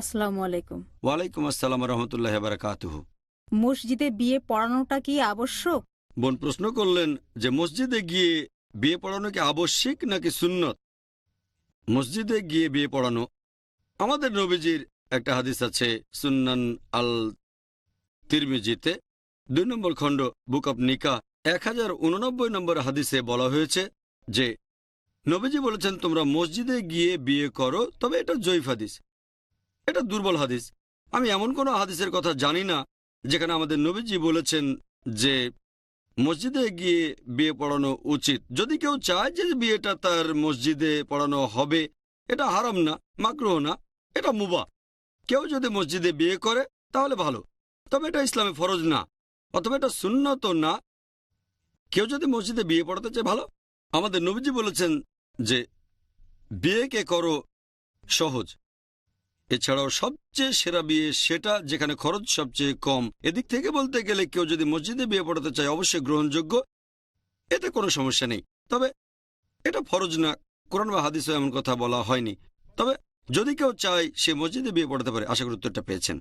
আসসালামু আলাইকুম। ওয়ালাইকুম আসসালাম রহমতুল্লাহ বারাকাতুহ। মসজিদে বিয়ে পড়ানোটা কি আবশ্যক? বোন প্রশ্ন করলেন যে মসজিদে গিয়ে বিয়ে পড়ানো কি আবশ্যিক নাকি সুন্নত? মসজিদে গিয়ে বিয়ে পড়ানো আমাদের নবীজির একটা হাদিস আছে সুন্নান আল তিরমিজিতে দুই নম্বর খণ্ড বুক অব নিকা এক হাজার উননব্বই নম্বর হাদিসে বলা হয়েছে যে নবীজি বলেছেন তোমরা মসজিদে গিয়ে বিয়ে করো তবে এটা জৈফ হাদিস। এটা দুর্বল হাদিস। আমি এমন কোনো হাদিসের কথা জানি না, যেখানে আমাদের নবীজি বলেছেন যে, মসজিদে গিয়ে বিয়ে পড়ানো উচিত। যদি কেউ চায় যে বিয়েটা তার মসজিদে পড়ানো হবে, এটা হারাম না, মাকরুহ না, এটা মুবা কেউ যদি মসজিদে বিয়ে করে, তাহলে ভালো। তবে এটা ইসলামে ফরজ না, অথবা এটা সুন্নত না। কেউ যদি মসজিদে বিয়ে পড়াতে চায়, ভালো। আমাদের নবীজি বলেছেন যে, বিয়েকে করো সহজ। এছাড়াও সবচেয়ে সেরা বিয়ে সেটা যেখানে খরচ সবচেয়ে কম। এদিক থেকে বলতে গেলে কেউ যদি মসজিদে বিয়ে পড়াতে চায় অবশ্যই গ্রহণযোগ্য, এতে কোনো সমস্যা নেই। তবে এটা ফরজ না, কোরআন বা হাদিসও এমন কথা বলা হয়নি। তবে যদি কেউ চায় সে মসজিদে বিয়ে পড়াতে পারে, আশা করি উত্তরটা পেয়েছেন।